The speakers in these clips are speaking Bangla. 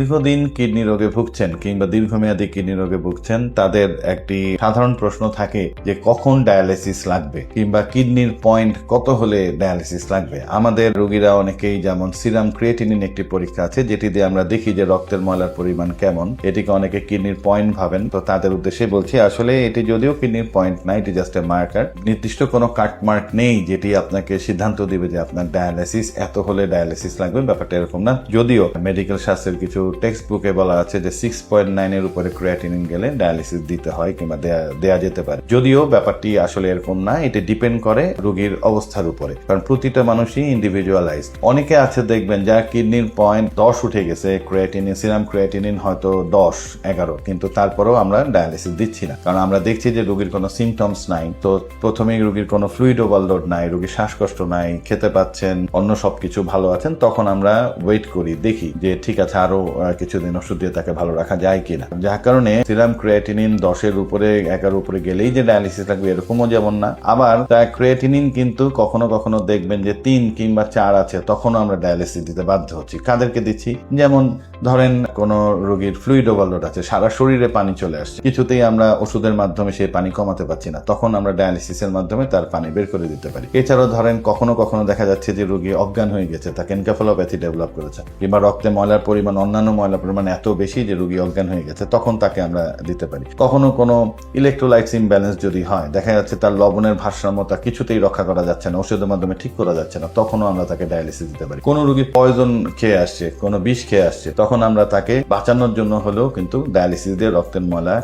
দীর্ঘদিন কিডনি রোগে ভুগছেন কিংবা দীর্ঘমেয়াদী কিডনি রোগে ভুগছেন, তাদের একটি সাধারণ প্রশ্ন থাকে যে কখন ডায়ালিসিস লাগবে কিংবা কিডনির পয়েন্ট কত হলে ডায়ালিসিস লাগবে। আমাদের রোগীরা অনেকেই যেমন সিরাম ক্রিয়েটিনিন একটি পরীক্ষা আছে, যেটি দিয়ে আমরা দেখি যে রক্তের ময়লার পরিমাণ কেমন। এটিকে অনেকে কিডনির পয়েন্ট ভাবেন, তো তাদের উদ্দেশ্যে বলছি, আসলে এটি যদিও কিডনির পয়েন্ট না, এটি জাস্ট এ মার্কার নির্দিষ্ট কোনো কাটমার্ক নেই যেটি আপনাকে সিদ্ধান্ত দিবে যে আপনার ডায়ালিসিস এত হলে ডায়ালিসিস লাগবে, ব্যাপারটা এরকম না। যদিও মেডিকেল শাস্ত্রের কিছু টেক্সট বুকে বলা আছে যে সিক্স পয়েন্ট নাইনের উপরে ক্রিয়াটিনিন গেলে ডায়ালিসিস দিতে হয় কিংবা দেয়া- যেতে পারে। যদিও ব্যাপারটি আসলে এরকম না, এটি ডিপেন্ড করে রোগীর অবস্থার উপরে। কারণ প্রতিটা মানুষই ইন্ডিভিজুয়ালাইজ অনেকে আছে, দেখবেন, যার কিডনির পয়েন্ট দশ উঠে গেছে ক্রিয়াটিনিন সিরাম ক্রিয়াটিনিন হয়তো দশ, এগারো, কিন্তু তারপরেও আমরা ডায়ালিসিস দিচ্ছি না। কারণ আমরা দেখছি যে রোগীর কোনো সিমটমস নাই। তো প্রথমেই রোগীর কোনো ফ্লুইড ওভারলোড নাই রোগীর শ্বাসকষ্ট নাই, খেতে পাচ্ছেন, অন্য সবকিছু ভালো আছেন, তখন আমরা ওয়েট করি, দেখি যে ঠিক আছে, আরও কিছুদিন ওষুধ দিয়ে তাকে ভালো রাখা যায় কিনা। যার কারণে সিরাম ক্রিয়াটিনিন দশের উপরে এগারো উপরে গেলেই যে ডায়ালিসিস লাগবে এরকমও যেমন না। আবার তার ক্রিয়াটিনিন কিন্তু কখনো কখনো দেখবেন যে তিন কিংবা চার আছে, তখনও আমরা ডায়ালিসিস দিতে বাধ্য হচ্ছি। কাদেরকে দিচ্ছি? যেমন ধরেন কোন রোগীর ফ্লুইড ওভারলোড আছে, সারা শরীরে পানি চলে আসছে। কিছুতেই আমরা ওষুধের মাধ্যমে সেই পানি কমাতে পারছি না। তখন আমরা ডায়ালিসিসের মাধ্যমে তার পানি বের করে দিতে পারি। এছাড়াও ধরেন কখনো কখনো দেখা যাচ্ছে যে রোগী অজ্ঞান হয়ে গেছে, তাকে এনকাফালোপ্যাথি ডেভেলপ করেছে, কিংবা রক্তে ময়লার পরিমাণ অন্যান্য ময়লার পরিমাণ এত বেশি যে রোগী অজ্ঞান হয়ে গেছে, তখন তাকে আমরা দিতে পারি। কখনো কোনো ইলেকট্রোলাইটস ইমব্যালেন্স যদি হয়, দেখা যাচ্ছে তার লবণের ভারসাম্যতা কিছুতেই রক্ষা করা যাচ্ছে না ওষুধের মাধ্যমে ঠিক করা যাচ্ছে না, তখনও আমরা তাকে ডায়ালিসিস দিতে পারি। কোনো রোগী পয়জন খেয়ে আসছে, কোনো বিষ খেয়ে আসছে, তখন আমরা তাকে বাঁচানোর জন্য হলেও কিন্তু ডায়ালিসিস দিয়ে রক্তের ময়লা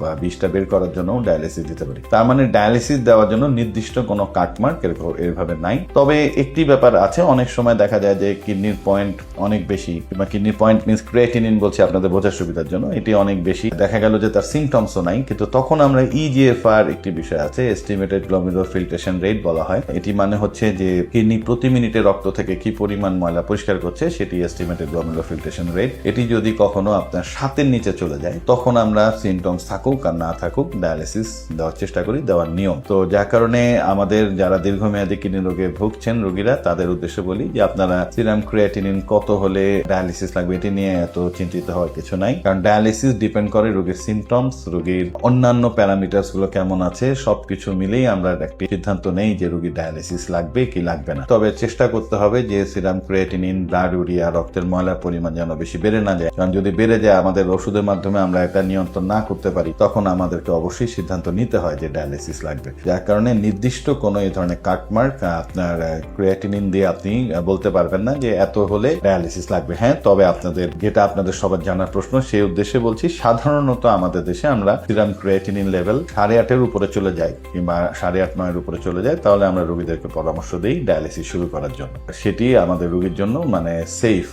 বা বিষটা বের করার জন্য ডায়ালিসিস দিতে পারি। তার মানে ডায়ালিসিস দেওয়ার জন্য নির্দিষ্ট কোনো কাটমার্ক এরকম এভাবে নাই। তবে একটি ব্যাপার আছে, অনেক সময় দেখা যায় যে কিডনির পয়েন্ট অনেক বেশি কিংবা কিডনির পয়েন্ট মিনস ক্রিয়েটিনিন বলছি আপনাদের বোঝার সুবিধার জন্য। এটি অনেক বেশি। দেখা গেল যে তার সিমটমসও নাই, কিন্তু তখন আমরা E ইজিএফআর একটি বিষয় আছে এস্টিমেটেড গ্লোমেরুলার ফিল্ট্রেশন রেট বলা হয়। এটি মানে হচ্ছে যে কিডনি প্রতি মিনিটে রক্ত থেকে কি পরিমাণ ময়লা পরিষ্কার করছে, সেটি এস্টিমেটেড গ্লোমেরুলার ফিল্ট্রেশন রেট এটি যদি কখনো আপনার সাতের নিচে চলে যায়, তখন আমরা সিমটমস থাকুক আর না থাকুক ডায়ালিসিস দেওয়ার চেষ্টা করি, দেওয়ার নিয়ম। তো যার কারণে আমাদের যারা দীর্ঘমেয়াদী কিডনি রোগে ভুগছেন রোগীরা, তাদের উদ্দেশ্যে বলি যে আপনারা সিরাম ক্রিয়েটিনিন কত হলে ডায়ালিসিস লাগবে, এটি নিয়ে এত চিন্তিত হওয়ার কিছু নাই। কারণ ডায়ালিসিস ডিপেন্ড করে রোগীর সিমটমস রোগীর অন্যান্য প্যারামিটার্সগুলো কেমন আছে, সবকিছু মিলেই আমরা একটি সিদ্ধান্ত নেই যে রোগীর ডায়ালিসিস লাগবে কি লাগবে না। তবে চেষ্টা করতে হবে যে সিরাম ক্রিয়েটিনিন ব্লাড ইউরিয়া রক্তের ময়লার পরিমাণ যেন বেশি বেড়ে না যায়। কারণ যদি বেড়ে যায় আমাদের ওষুধের মাধ্যমে আমরা এটা নিয়ন্ত্রণ না করতে পারি, তখন আমাদেরকে অবশ্যই সিদ্ধান্ত নিতে হয় যে ডায়ালিসিস লাগবে। যার কারণে নির্দিষ্ট কোনো এই ধরনের কাটমার্ক, আপনার ক্রিয়েটিনিন দিয়ে আপনি বলতে পারবেন না যে এত হলে ডায়ালিসিস লাগবে। হ্যাঁ তবে আপনাদের যেটা আপনাদের সবার জানার প্রশ্ন, সেই উদ্দেশ্যে বলছি, সাধারণত আমাদের দেশে আমরা সিরাম ক্রিয়েটিনিন লেভেল সাড়ে আটের উপরে চলে যাই কিংবা সাড়ে আট, নয়ের উপরে চলে যায় তাহলে আমরা রোগীদেরকে পরামর্শ দিই ডায়ালিসিস শুরু করার জন্য। সেটি আমাদের রোগীর জন্য মানে সেফ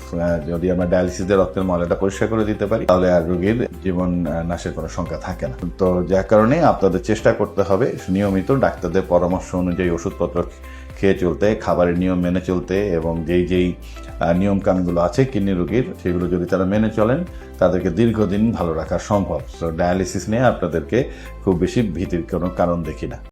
যদি আমরা ডায়ালিসিস দিয়ে রক্তের ময়লাটা পরিষ্কার করে দিতে পারি, তাহলে আর রোগীর জীবন নাশের কোনো সংখ্যা থাকে না। তো যার কারণে আপনাদের চেষ্টা করতে হবে, নিয়মিত ডাক্তারদের পরামর্শ অনুযায়ী ওষুধপত্র খেয়ে চলতে, খাবারের নিয়ম মেনে চলতে এবং যেই যেই নিয়মকানুনগুলো আছে কিডনি রোগীর, সেগুলো যদি তারা মেনে চলেন, তাদেরকে দীর্ঘদিন ভালো রাখা সম্ভব। তো ডায়ালিসিস নিয়ে আপনাদেরকে খুব বেশি ভীতির কোনো কারণ দেখি না।